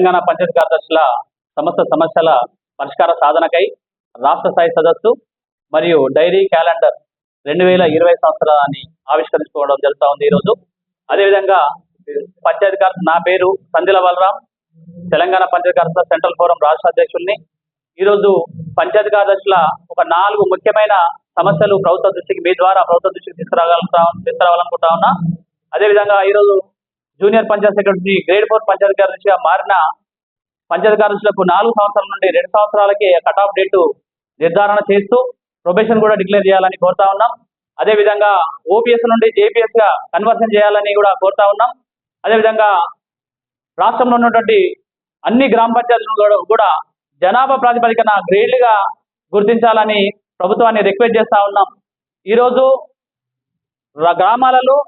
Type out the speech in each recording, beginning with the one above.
తెలంగాణ పంచాయతీ కార్యదర్శుల సమస్త సమస్యల పరిష్కార సాధనకై రాష్ట్ర స్థాయి సదస్సు మరియు డైరీ క్యాలెండర్ రెండు వేల ఇరవై సంవత్సరాన్ని ఆవిష్కరించుకోవడం జరుగుతూ ఉంది ఈరోజు. అదేవిధంగా పంచాయతీ కార్య నా పేరు సందిల బలరాం తెలంగాణ పంచాయతీ కార్యదర్శుల సెంట్రల్ ఫోరం రాష్ట్ర అధ్యక్షుల్ని ఈరోజు పంచాయతీ కార్యదర్శుల ఒక నాలుగు ముఖ్యమైన సమస్యలు ప్రభుత్వ దృష్టికి మీ ద్వారా ప్రభుత్వ దృష్టికి తీసుకురాగలుగుతా తీసుకురావాలనుకుంటా ఉన్నా. అదేవిధంగా ఈరోజు junior panchayat secretary grade four panchayat కార్యదర్శిగా మారిన పంచాయత్ కార్యదర్శులకు నాలుగు సంవత్సరాల నుండి రెండు సంవత్సరాలకి కట్ ఆఫ్ డేట్ నిర్ధారణ చేస్తూ ప్రొబేషన్ కూడా డిక్లేర్ చేయాలని కోరుతా ఉన్నాం. అదేవిధంగా ఓపీఎస్ నుండి జేపీఎస్గా కన్వర్షన్ చేయాలని కూడా కోరుతా ఉన్నాం. అదేవిధంగా రాష్ట్రంలో ఉన్నటువంటి అన్ని గ్రామ పంచాయతీలను కూడా- కూడా జనాభా ప్రాతిపదికన గ్రేడ్లుగా గుర్తించాలని ప్రభుత్వాన్ని రిక్వెస్ట్ చేస్తా ఉన్నాం. ఈరోజు గ్రామాలలో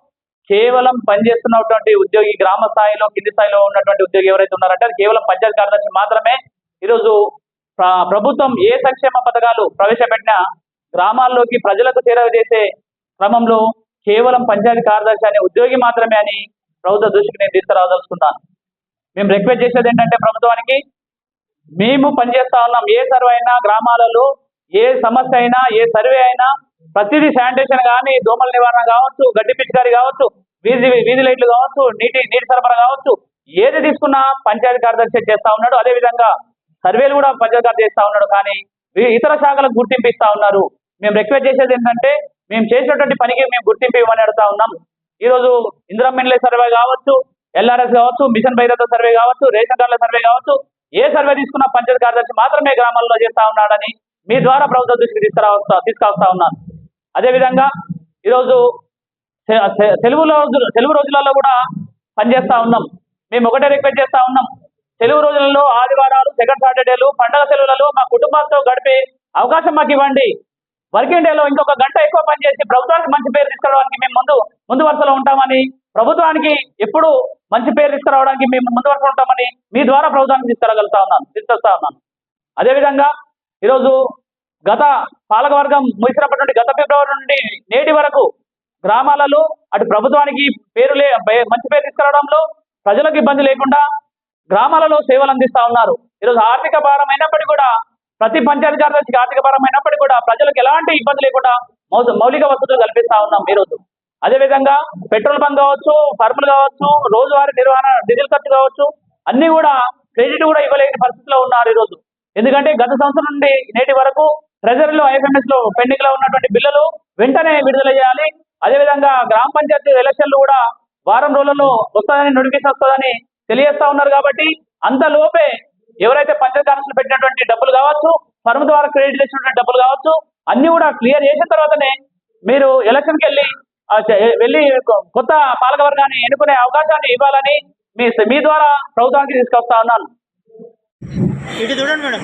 కేవలం పనిచేస్తున్నటువంటి ఉద్యోగి గ్రామ స్థాయిలో కింది స్థాయిలో ఉన్నటువంటి ఉద్యోగి ఎవరైతే ఉన్నారంటే అది కేవలం పంచాయతీ కార్యదర్శి మాత్రమే. ఈరోజు ప్రభుత్వం ఏ సంక్షేమ పథకాలు ప్రవేశపెట్టినా గ్రామాల్లోకి ప్రజలకు చేరవేసే క్రమంలో కేవలం పంచాయతీ కార్యదర్శి అనే ఉద్యోగి మాత్రమే అని ప్రభుత్వ దృష్టికి నేను తీసుకురాదలుచుకున్నాను. మేము రిక్వెస్ట్ చేసేది ఏంటంటే ప్రభుత్వానికి మేము పనిచేస్తా ఉన్నాం. ఏ సర్వే అయినా గ్రామాలలో ఏ సమస్య అయినా ఏ సర్వే అయినా ప్రతిదీ శానిటేషన్ కానీ దోమల నివారణ కావచ్చు గడ్డి పిచికారి కావచ్చు వీధి వీధి లైట్లు కావచ్చు నీటి నీటి సరఫరా కావచ్చు ఏది తీసుకున్నా పంచాయతీ కార్యదర్శి చేస్తా ఉన్నాడు. అదే విధంగా సర్వేలు కూడా పంచాయతీ కార్యదర్శి చేస్తా ఉన్నాడు. కానీ ఇతర శాఖలకు గుర్తింపు ఇస్తా ఉన్నారు. మేము రిక్వెస్ట్ చేసేది ఏంటంటే మేము చేసినటువంటి పనికి మేము గుర్తింపు ఇవ్వమని అడుగుతా ఉన్నాం. ఈ రోజు ఇందిరమ్మెన్లే సర్వే కావచ్చు ఎల్ఆర్ఎస్ కావచ్చు మిషన్ భైరత సర్వే కావచ్చు రేషన్ కార్డుల సర్వే కావచ్చు ఏ సర్వే తీసుకున్నా పంచాయతీ కార్యదర్శి మాత్రమే గ్రామాల్లో చేస్తా ఉన్నాడని మీ ద్వారా ప్రభుత్వ దృష్టికి తీసుకురావస్తా తీసుకొస్తా ఉన్నాను. అదేవిధంగా ఈరోజు తెలుగు సె- రోజులు రోజులలో కూడా పనిచేస్తా ఉన్నాం. మేము ఒకటే రిక్వెస్ట్ చేస్తా ఉన్నాం. తెలుగు రోజులలో ఆదివారాలు సెకండ్ సాటర్డేలు పండగ సెలవులలో మా కుటుంబాలతో గడిపే అవకాశం మాకు ఇవ్వండి. వర్కింగ్ డేలో ఇంకొక గంట ఎక్కువ పనిచేసి ప్రభుత్వానికి మంచి పేరు తీసుకురావడానికి మేము ముందు ముందు వరుసలో ఉంటామని ప్రభుత్వానికి ఎప్పుడు మంచి పేరు తీసుకురావడానికి మేము ముందు వరుసలో ఉంటామని మీ ద్వారా ప్రభుత్వానికి తీసుకురాగలుగుతా ఉన్నాను తీసుకొస్తా ఉన్నాను. అదేవిధంగా ఈరోజు గత పాలకవర్గం ముగిసినప్పటి నుండి గత ఫిబ్రవరి నుండి నేటి వరకు గ్రామాలలో అటు ప్రభుత్వానికి పేరు లే మంచి పేరు తీసుకురావడంలో ప్రజలకు ఇబ్బంది లేకుండా గ్రామాలలో సేవలు అందిస్తా ఉన్నారు. ఈరోజు ఆర్థిక భారం అయినప్పటికీ కూడా ప్రతి పంచాయతీ కార్యదర్శికి ఆర్థిక భారం అయినప్పటికీ కూడా ప్రజలకు ఎలాంటి ఇబ్బంది లేకుండా మౌలిక వసతులు కల్పిస్తా ఉన్నాం ఈరోజు. అదేవిధంగా పెట్రోల్ బంక్ కావచ్చు ఫర్ములు కావచ్చు రోజువారీ నిర్వహణ డీజిల్ ఖర్చు కావచ్చు అన్ని కూడా క్రెడిట్ కూడా ఇవ్వలేని పరిస్థితిలో ఉన్నారు ఈరోజు. ఎందుకంటే గత సంవత్సరం నుండి నేటి వరకు ట్రెజరీలో ఐఎఫ్ఎంఎస్లో పెండింగ్లో ఉన్నటువంటి బిల్లులు వెంటనే విడుదల చేయాలి. అదేవిధంగా గ్రామ పంచాయతీ ఎలక్షన్లు కూడా వారం రోజుల్లో వస్తుందని నోటిఫికేషన్ వస్తుందని తెలియజేస్తా ఉన్నారు కాబట్టి అంతలోపే ఎవరైతే పంచాయతీ కార్యక్రమం పెట్టినటువంటి డబ్బులు కావచ్చు ఫర్మ్ ద్వారా క్రెడిట్ చేసినటువంటి డబ్బులు కావచ్చు అన్ని కూడా క్లియర్ చేసిన తర్వాతనే మీరు ఎలక్షన్కి వెళ్ళి వెళ్ళి కొత్త పాలకవర్గాన్ని ఎన్నుకునే అవకాశాన్ని ఇవ్వాలని మీ మీ ద్వారా ప్రభుత్వానికి తీసుకొస్తా ఉన్నాను. ఇటు చూడండి మేడం.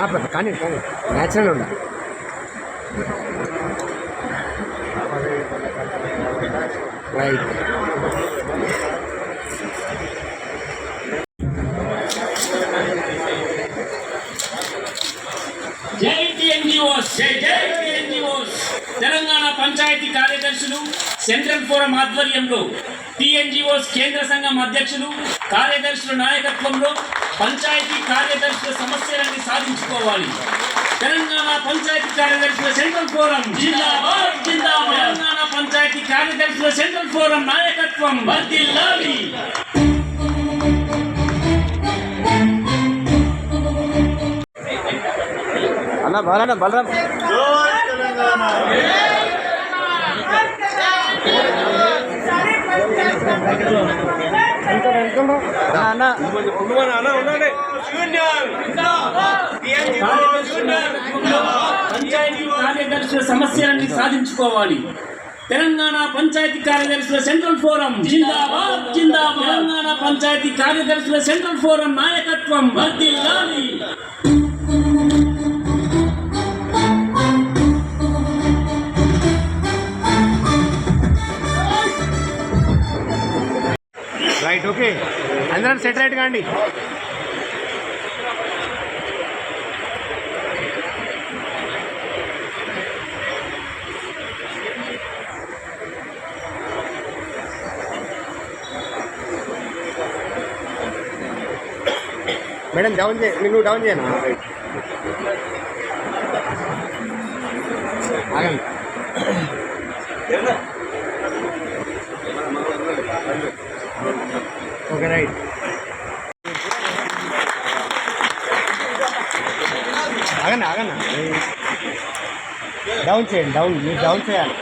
ఆ, కానీ కానీ న్యాచురల్ ఉండాలి. రైట్ జై టిఎన్జిఓస్ జై జై టిఎన్జిఓస్ తెలంగాణ కార్యదర్శులు సెంట్రల్ ఫోరం ఆధ్వర్యంలో టిఎన్జిఓస్ కేంద్ర సంఘం అధ్యక్షులు కార్యదర్శుల నాయకత్వంలో పంచాయతీ కార్యదర్శుల సమస్యలన్నీ సాధించుకోవాలి. తెలంగాణ పంచాయతీ కార్యదర్శుల సెంట్రల్ ఫోరం జిందాబాద్ జిందాబాద్. తెలంగాణ పంచాయతీ కార్యదర్శుల సెంట్రల్ ఫోరం నాయకత్వం అన్న బలరాం బలరాం అన్న పంచాయతీ కార్యదర్శుల సమస్యలన్నీ సాధించుకోవాలి. తెలంగాణ పంచాయతీ కార్యదర్శుల సెంట్రల్ ఫోరం. జిందాబాద్ జిందాబాద్. తెలంగాణ పంచాయతీ కార్యదర్శుల సెంట్రల్ ఫోరం నాయకత్వం వర్ధిల్లాలి. అందరం సెట్ కాండి. మేడం డౌన్ చే నువ్వు డౌన్ చేయనా రైట్ ఆగండి. Okay right. ఆగండి ఆగండి డౌన్ చేయండి డౌన్ మీరు డౌన్ చేయాలి